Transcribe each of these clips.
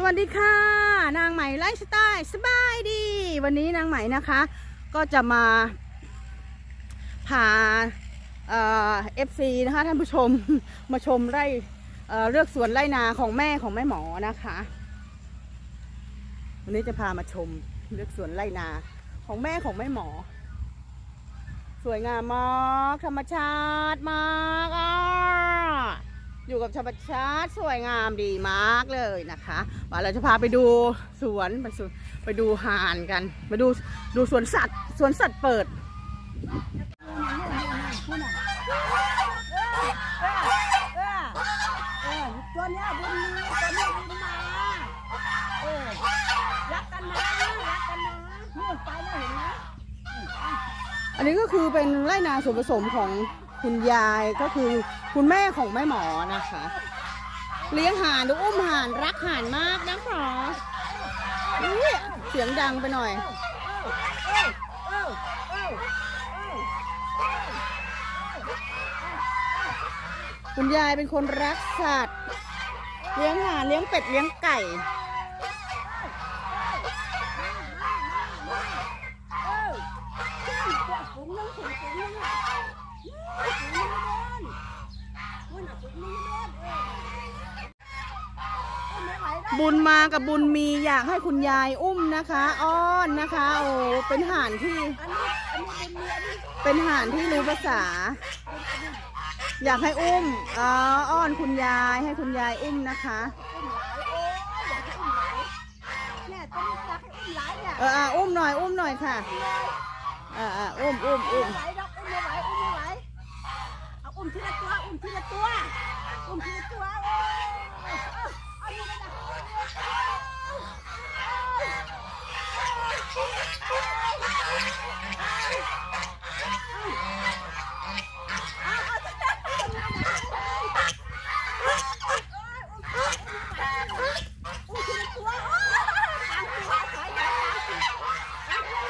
สวัสดีค่ะ นางไหม่ไลฟ์สไตล์สบายดี วันนี้นางไหม่นะคะ ก็จะมาพาเอฟซีนะคะท่านผู้ชมมาชมไร่เเลือกสวนไร่นาของแม่ของแม่หมอนะคะ วันนี้จะพามาชมเลือกสวนไร่นาของแม่ของแม่หมอ สวยงามมากธรรมชาติมากอะ อยู่กับธรรมชาติสวยงามดีมากเลยนะคะว่าเราจะพาไปดูสวนไปสวนไปดูห่านกันไปดูดูสวนสัตว์สวนสัตว์เปิดตัวเนี้ยบุญมีตัวเนี้ยบุญมาเออรักกันนะรักกันนะนู่นไปแล้วเห็นไหมอันนี้ก็คือเป็นไร่นาส่วนผสมของ คุณยายก็คือคุณแม่ของแม่หมอนะคะ เลี้ยงห่านดูอุ้มห่านรักห่านมากนะคะอุ๊ยเสียงดังไปหน่อย คุณยายเป็นคนรักสัตว์ เลี้ยงห่านเลี้ยงเป็ดเลี้ยงไก่ เออใช่ตัวสูงนั่งสูงสูงนั่งอะสูงนั่งโดนนู่นอะสูงนั่งโดนเออไม่ไหวแล้วบุญมากับบุญมีอยากให้คุณยายอุ้มนะคะ อ้อนนะคะ โอ้เป็นห่านที่อันนี้อันนี้เป็นเมียอันนี้เป็นห่านที่รู้ภาษา อยากให้อุ้มอ๋ออ้อนคุณยายให้คุณยายอุ้มนะคะอุ้มหลายโอ้ยอยากให้อุ้มหลายเนี่ยต้องอยากให้อุ้มหลายเนี่ยเอออะอุ้มหน่อย อุ้มหน่อยค่ะเอออะอุ้มอุ้มอุ้มไม่ไหวดอกอุ้มไม่ไหวอุ้มไม่ไหวเอาอุ้มทีละตัวอุ้มทีละตัวอุ้มทีละตัวโอ้ยเอาเอาอยู่เลยนะอุ้มทีละตัวโอ้ยสามตัวถอยถอยสามตัว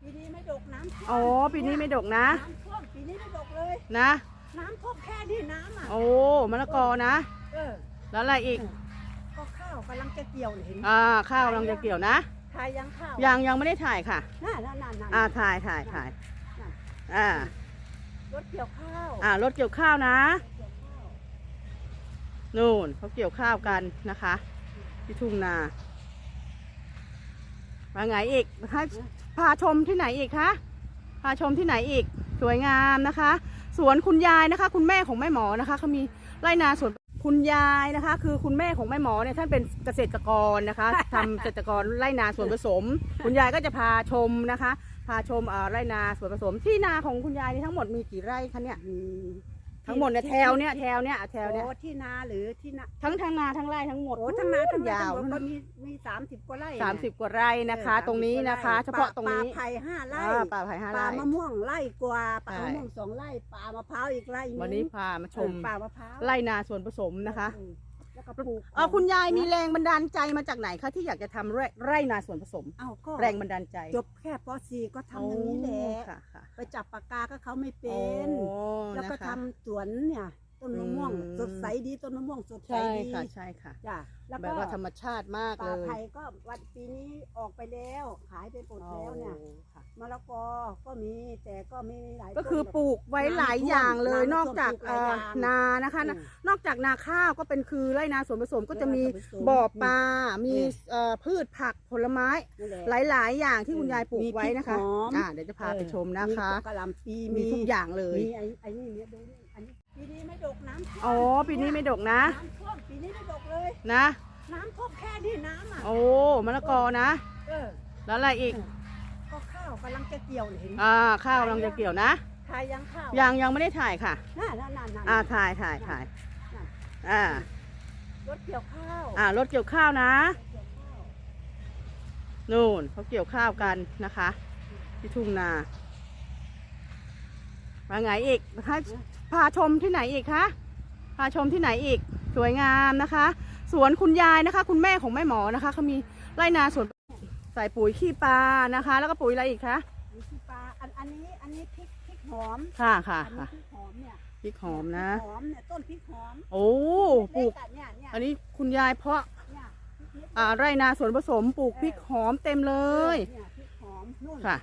ปีนี้ไม่ดกน้ำท่วม โอ้ปีนี้ไม่ดกนะ น้ำท่วมปีนี้ไม่ดกเลย นะ น้ำท่วมแค่นี้น้ำอะ โอ้มะละกอนะ เออ แล้วอะไรอีก ก็ข้าวกำลังจะเกี่ยวเลยเห็นไหมอ่าข้าวกำลังจะเกี่ยวนะ ทายยังข้าวยังยังไม่ได้ถ่ายค่ะ น่าน่าน่าน่าอ่าถ่ายถ่ายถ่ายอ่ารถเกี่ยวข้าวอ่ารถเกี่ยวข้าวนะเกี่ยวข้าวนู่นเขาเกี่ยวข้าวกันนะคะ ที่ทุ่งนามาไงอีกให้พาชมที่ไหนอีกคะ พาชมที่ไหนอีกสวยงามนะคะ สวนคุณยายนะคะ คุณแม่ของแม่หมอนะคะเขามีไร่นาสวนคุณยายนะคะ คือคุณแม่ของแม่หมอเนี่ยท่านเป็นเกษตรกรนะคะทำเกษตรกรไร่นาสวนผสม คุณยายก็จะพาชมนะคะ พาชมอ่อไร่นาสวนผสมที่นาของคุณยายนี่ทั้งหมดมีกี่ไร่คะเนี่ยมี ทั้งหมดเนี่ยแถวเนี่ยแถวเนี่ยแถวเนี่ยโอ้ที่นาหรือที่นาทั้งทางนาทั้งไร่ทั้งหมดโอ้ทั้งนาทั้งไร่ยาวทั้งหมดก็มีมีสามสิบกว่าไร่สามสิบกว่าไร่นะคะเออตรงนี้30นะคะกว่ไเฉพาะตรงนี้ป่าไผ่ห้าไร่อ่าป่าไผ่ห้าป่าไร่มะม่วงไร่กว่าป่าใช่มะม่วงสองไร่ป่ามะพร้าวอีกไร่หงวันนี้พามาชมเออป่ามะพร้าวไร่นาส่วนผสมนะคะอืม แล้วก็ปลูกเออคุณยายมีแรงบันดาลใจมาจากไหนคะที่อยากจะทำไร่ไร่นาส่วนผสมเอ้าก็แรงบันดาลใจจบแค่ป .4 ก็ทำอย่างนี้แหละ โอ้ค่ะค่ะไปจับปากกาก็เขาไม่เป็น โอ้แล้วก็นะคะ ทำสวนเนี่ย ต้นมะม่วงอืม สดใสดีต้นมะม่วงสดใสใช่ดีค่ะใช่ค่ะ จ้ะแล้วแบก็บว่าธรรมชาติมากป่าเลยไผ่ก็วันปีนี้ออกไปแล้ว ขายไปหมดแล้วเนี่ยโอ้ค่ะ มะละกอก็มีแต่ก็ไม่มีหลายก็คือต้นหร ปลูกไว้หลายอย่างเลยนอกจากเอ่อนานะคะอืมนอกจากนาข้าวก็เป็นคือไร่นาสวนผสมก็จะมีไร่นาสวนผสมบ่อปลา มีอืมเอ่อพืชผักผลไม้ นั่นแหละ หลาย ๆ อย่างที่คุณอืมยายปลูกมีไว้นะคะพริกหอม อ่าเดี๋ยวจะพาไปชมนะคะ มีกะหล่ำปีมีทุกอย่างเลย มีไอ้ไอ้นี่เนี่ยดูนี่อันนี้ ปีนี้ไม่ดกน้ำท่วมอ๋อปีนี้ไม่ดกนะ น้ำท่วมปีนี้ไม่ดกเลย นะ น้ำท่วมแค่นี้น้ำอะโอ้มะละกอนะ เออ แล้วอะไรอีก ก็ข้าวกำลังจะเกี่ยวเลยเห็นไหมอ่าข้าวกำลังจะเกี่ยวนะทายยังข้าวยังยังไม่ได้ถ่ายค่ะ น่าน่าน่าน่าอ่าถ่ายถ่ายถ่ายอ่ารถเกี่ยวข้าวอ่ารถเกี่ยวข้าวนะเกี่ยวข้าวนู่นเขาเกี่ยวข้าวกันนะคะ ที่ทุ่งนามาไงอีกให้ พาชมที่ไหนอีกคะพาชมที่ไหนอีกสวยงามนะคะ สวนคุณยายนะคะ คุณแม่ของแม่หมอนะคะเขามีไร่นาสวนใส่ปุ๋ยขี้ปลานะคะ แล้วก็ปุ๋ยอะไรอีกคะมีที่ปลาอันอันนี้อันนี้พริกพริกหอมค่ะค่ะอันนี้ค่ะพริกหอมมเนี่ยพริกหอมนะพริกหอมเนี่ยต้นพริกหอมโอ้ปลูกเล็ๆอะเนี่ยเนี่ยอันนี้คุณยายเพาะเนี่ยพริกนิดอ่าไรนาสวนผสมปลูกพริกหอมเต็มเลยเนี่ยพริกหอมนู่นค่ะ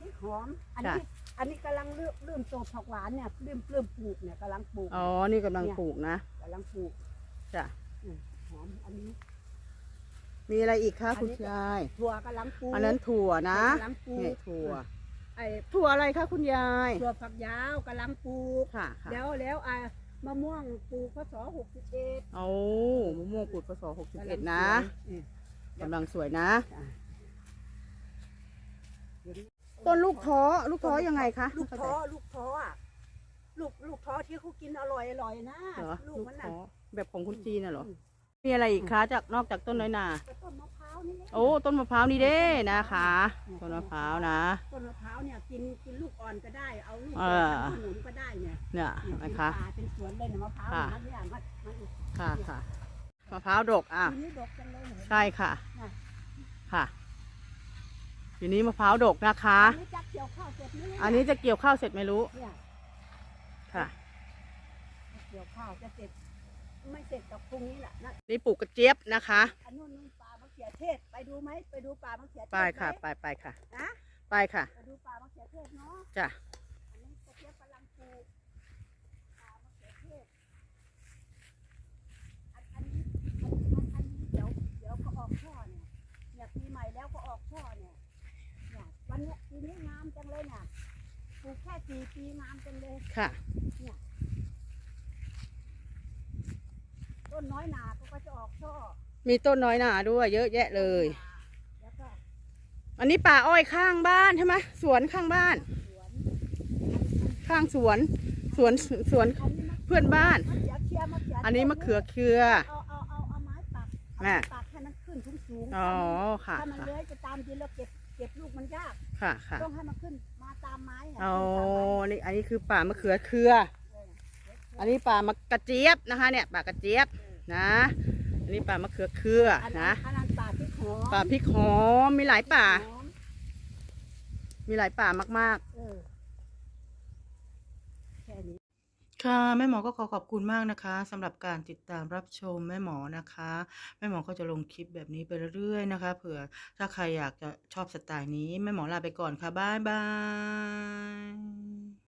พริกหอมอันค่ะนี้ อันนี้กำลังเริ่มเริ่มโตผักหวานเนี่ยเริ่มเริ่มปลูกเนี่ยกำลังปลูกอ๋อ นี่กำลังปลูกนะกำลังปลูกจ้ะอืมหอมอันนี้ มีอะไรอีกคะอันคุณนี้ยาย ถั่วกำลังปลูกอันนั้นถั่วนะกำลังปลูนี่กถั่ว ไอ้ถั่วอะไรคะคุณยาย ถั่วฝักยาวกำลังปลูกค่ะค่ะแล้วแล้วอ่ามะม่วงปลูกพศหกสิบเอ็ดโอ้มะม่วงปลูกพศหกสิบเอ็ดนะกำลังสวยนะ ต้นลูกท้อลูกท้อยังไงคะลูกท้อลูกท้ออะลูกลูกท้อที่เขากินอร่อยอร่อยนะเหรอลูลูกกมันน่ะท้อแบบของคุณจีนน่ะเหรออืมมีอะไรอีกคะจากนอกจากต้นน้อยนาก็ต้นมะพร้าวนี่แหละ โอ้ต้นมะพร้าวนี่เด้นะคะ ต้นมะพร้าวนะ ต้นมะพร้าวเนี่ยกินกินลูกอ่อนก็ได้เอาลูกเออ่อนอทำขนุนก็ได้เนี่ยเนี่ยเนี่ยเป็นะนคะ ป่าเป็นสวนเลยเนี่ยมะพร้าวค่ะนะเนี่ยมันมันค่ะค่ะมะพร้าวดกอะ ทีนี้ดกจังเลยเห็นไหมใช่ค่ะน่ะ ค่ะทีนี้มะพร้าวดกนะคะ อันนี้จะเกี่ยวข้าวเสร็จไหมเยอันนี้จะเกี่ยวข้าวเสร็จไม่รู้เนี่ยค่ะ เกี่ยวข้าวจะเสร็จ ไม่เสร็จกับพรุ่งนี้แหละนะนี่ปลูกกระเจี๊ยบนะคะ อันนู้นนู่นป่ามะเขือเทศไปดูไหมไปดูป่ามะเขือเทศไปค่ะ หมไปไปค่ะ นะไปค่ะ ไปดูป่ามะเขือเทศเนาะ จ้ะ อันนี้กระเจี๊ยบกำลังปลูกป่ามะเขือเทศอันอันนี้อันอันอันนี้เดี๋ยวเดี๋ยวเขาออกช่อเนี่ยเนี่ยปีใหม่แล้วก็ออกช่อเนี่ยเนี่ยวันเนี้ยปีนี้งาม จังเลยเนี่ยปลูกแค่สี่ปีงามจังเลยค่ะ ต้นน้อยหนาเขาก็จะออกช่อมีต้นน้อยหนาด้วย เยอะแยะเลย แล้วก็อันนี้ป่าอ้อยข้างบ้านใช่ไหมสวนข้างบ้าน สวนข้างสวน สวนสวนอันนี้มะเพื่อนบ้าน มะเขือเคียมะเขืออันนี้มะเขือเครือ เอาเอาเอาเอาไม้ปักเอาแม่ไม้ปักให้มันขึ้นสูงสูงๆอ๋อค่ะถ้ามันค่ะ เลื้อยไปตามดินแล้วเก็บเก็บลูกมันยาก ค่ะค่ะต้องให้มันขึ้นมาตามไม้ะอ๋อขึ้นตามไม้นี่อันนี้คือป่ามะเขือเครือ อันนี้ป่ามะกระเจี๊ยบนะคะ เนี่ยป่ากระเจี๊ยบนะ อันนี้ป่ามะเขือเครืออันนะนั้นอันนั้นป่าพริกหอมป่าพริกหอมมีหลายป่าหอมมีหลายป่ามากเออแค่นี้ ๆ ค่ะ แม่หมอก็ขอขอบคุณมากนะคะสำหรับการติดตามรับชมแม่หมอนะคะ แม่หมอก็จะลงคลิปแบบนี้ไปเรื่อยๆนะคะเผื่อถ้าใครอยากจะชอบสไตล์นี้ แม่หมอลาไปก่อนค่ะบ๊ายบาย